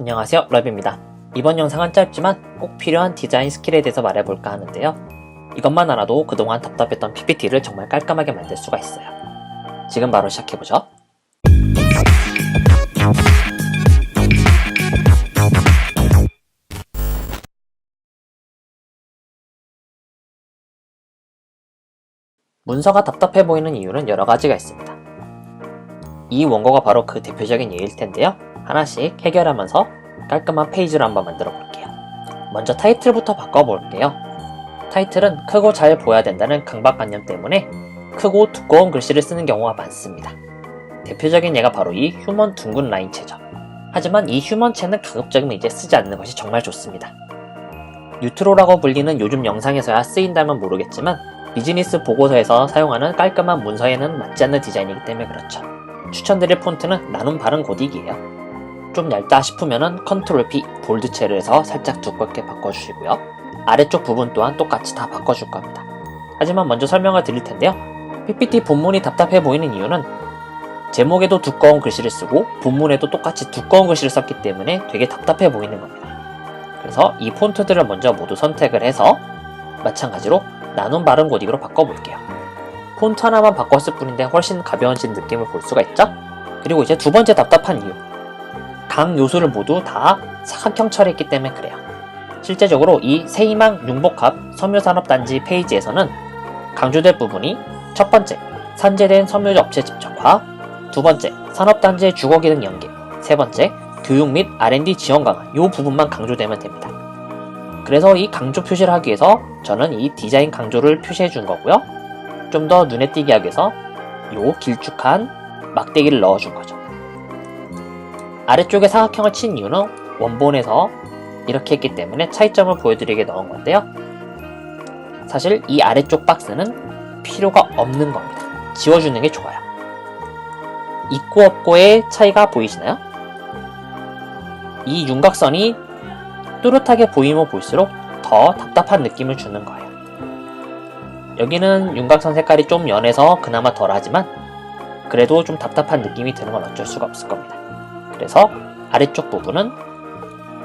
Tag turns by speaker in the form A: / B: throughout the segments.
A: 안녕하세요 러비입니다 이번 영상은 짧지만 꼭 필요한 디자인 스킬에 대해서 말해볼까 하는데요 이것만 알아도 그동안 답답했던 PPT를 정말 깔끔하게 만들 수가 있어요 지금 바로 시작해보죠 문서가 답답해 보이는 이유는 여러 가지가 있습니다. 이 원고가 바로 그 대표적인 예일 텐데요. 하나씩 해결하면서 깔끔한 페이지를 한번 만들어 볼게요. 먼저 타이틀부터 바꿔볼게요. 타이틀은 크고 잘 보여야 된다는 강박관념 때문에 크고 두꺼운 글씨를 쓰는 경우가 많습니다. 대표적인 예가 바로 이 휴먼 둥근 라인 체죠. 하지만 이 휴먼 체는 가급적이면 이제 쓰지 않는 것이 정말 좋습니다. 뉴트로라고 불리는 요즘 영상에서야 쓰인다면 모르겠지만 비즈니스 보고서에서 사용하는 깔끔한 문서에는 맞지 않는 디자인이기 때문에 그렇죠. 추천드릴 폰트는 나눔 바른 고딕이에요. 좀 얇다 싶으면 컨트롤 P 볼드체를 해서 살짝 두껍게 바꿔주시고요. 아래쪽 부분 또한 똑같이 다 바꿔줄 겁니다. 하지만 먼저 설명을 드릴 텐데요. PPT 본문이 답답해 보이는 이유는 제목에도 두꺼운 글씨를 쓰고 본문에도 똑같이 두꺼운 글씨를 썼기 때문에 되게 답답해 보이는 겁니다. 그래서 이 폰트들을 먼저 모두 선택을 해서 마찬가지로 나눔 바른 고딕으로 바꿔볼게요. 폰트 하나만 바꿨을 뿐인데 훨씬 가벼워진 느낌을 볼 수가 있죠? 그리고 이제 두 번째 답답한 이유. 각 요소를 모두 다 사각형 처리했기 때문에 그래요. 실제적으로 이 세이망 융복합 섬유산업단지 페이지에서는 강조될 부분이 첫 번째, 산재된 섬유 업체 집적화, 두 번째, 산업단지의 주거기능 연계, 세 번째, 교육 및 R&D 지원 강화, 이 부분만 강조되면 됩니다. 그래서 이 강조 표시를 하기 위해서 저는 이 디자인 강조를 표시해 준 거고요. 좀 더 눈에 띄게 하기 위해서 요 길쭉한 막대기를 넣어 준 거죠. 아래쪽에 사각형을 친 이유는 원본에서 이렇게 했기 때문에 차이점을 보여드리게 넣은 건데요. 사실 이 아래쪽 박스는 필요가 없는 겁니다. 지워주는 게 좋아요. 있고 없고의 차이가 보이시나요? 이 윤곽선이 또렷하게 보이면 볼수록 더 답답한 느낌을 주는 거예요. 여기는 윤곽선 색깔이 좀 연해서 그나마 덜하지만 그래도 좀 답답한 느낌이 드는 건 어쩔 수가 없을 겁니다. 그래서 아래쪽 부분은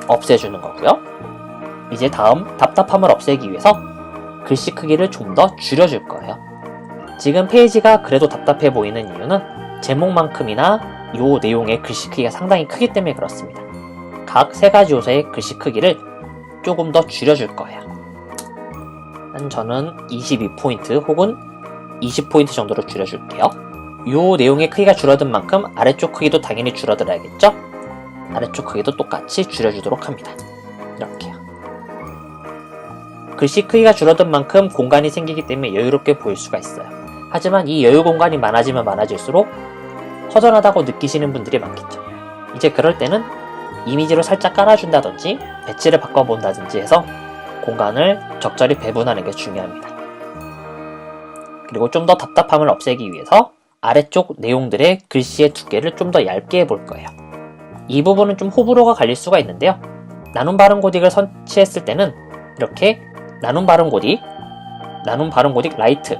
A: 없애주는 거고요. 이제 다음 답답함을 없애기 위해서 글씨 크기를 좀 더 줄여줄 거예요. 지금 페이지가 그래도 답답해 보이는 이유는 제목만큼이나 이 내용의 글씨 크기가 상당히 크기 때문에 그렇습니다. 각 세 가지 요소의 글씨 크기를 조금 더 줄여줄 거예요. 한 저는 22포인트 혹은 20포인트 정도로 줄여줄게요. 이 내용의 크기가 줄어든 만큼 아래쪽 크기도 당연히 줄어들어야겠죠? 아래쪽 크기도 똑같이 줄여주도록 합니다. 이렇게요. 글씨 크기가 줄어든 만큼 공간이 생기기 때문에 여유롭게 보일 수가 있어요. 하지만 이 여유 공간이 많아지면 많아질수록 허전하다고 느끼시는 분들이 많겠죠. 이제 그럴 때는 이미지로 살짝 깔아준다든지 배치를 바꿔본다든지 해서 공간을 적절히 배분하는 게 중요합니다. 그리고 좀 더 답답함을 없애기 위해서 아래쪽 내용들의 글씨의 두께를 좀 더 얇게 해볼 거예요. 이 부분은 좀 호불호가 갈릴 수가 있는데요. 나눔 바른 고딕을 설치했을 때는 이렇게 나눔 바른 고딕, 나눔 바른 고딕 라이트,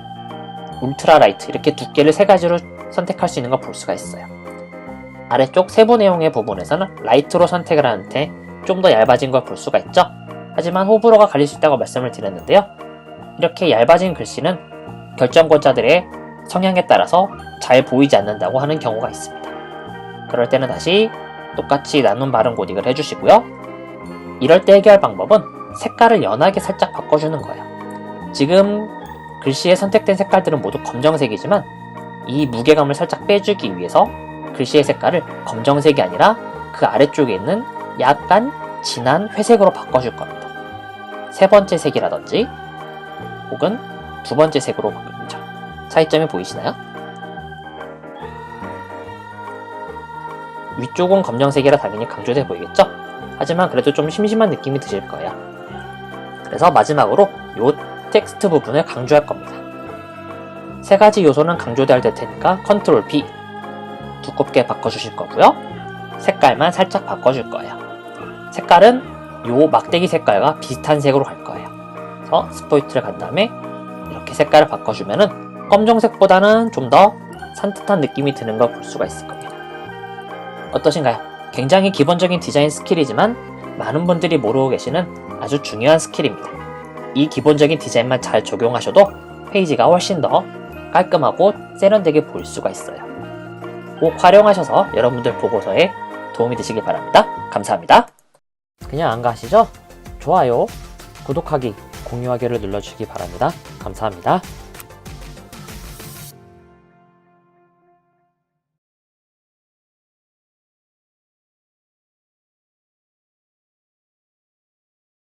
A: 울트라 라이트 이렇게 두께를 세 가지로 선택할 수 있는 걸 볼 수가 있어요. 아래쪽 세부 내용의 부분에서는 라이트로 선택을 하는데 좀 더 얇아진 걸 볼 수가 있죠. 하지만 호불호가 갈릴 수 있다고 말씀을 드렸는데요. 이렇게 얇아진 글씨는 결정권자들의 성향에 따라서 잘 보이지 않는다고 하는 경우가 있습니다. 그럴 때는 다시 똑같이 나눔 바른 고딕을 해주시고요. 이럴 때 해결할 방법은 색깔을 연하게 살짝 바꿔주는 거예요. 지금 글씨에 선택된 색깔들은 모두 검정색이지만 이 무게감을 살짝 빼주기 위해서 글씨의 색깔을 검정색이 아니라 그 아래쪽에 있는 약간 진한 회색으로 바꿔줄 겁니다. 세 번째 색이라든지 혹은 두 번째 색으로 바꾸죠. 차이점이 보이시나요? 위쪽은 검정색이라 당연히 강조돼 보이겠죠? 하지만 그래도 좀 심심한 느낌이 드실 거예요. 그래서 마지막으로 이 텍스트 부분을 강조할 겁니다. 세 가지 요소는 강조될 테니까 컨트롤 P 두껍게 바꿔주실 거고요. 색깔만 살짝 바꿔줄 거예요. 색깔은 요 막대기 색깔과 비슷한 색으로 갈 거예요. 그래서 스포이트를 간 다음에 이렇게 색깔을 바꿔주면은 검정색보다는 좀 더 산뜻한 느낌이 드는 걸 볼 수가 있을 겁니다. 어떠신가요? 굉장히 기본적인 디자인 스킬이지만 많은 분들이 모르고 계시는 아주 중요한 스킬입니다. 이 기본적인 디자인만 잘 적용하셔도 페이지가 훨씬 더 깔끔하고 세련되게 보일 수가 있어요. 꼭 활용하셔서 여러분들 보고서에 도움이 되시길 바랍니다. 감사합니다. 그냥 안 가시죠? 좋아요, 구독하기, 공유하기를 눌러주시기 바랍니다. 감사합니다.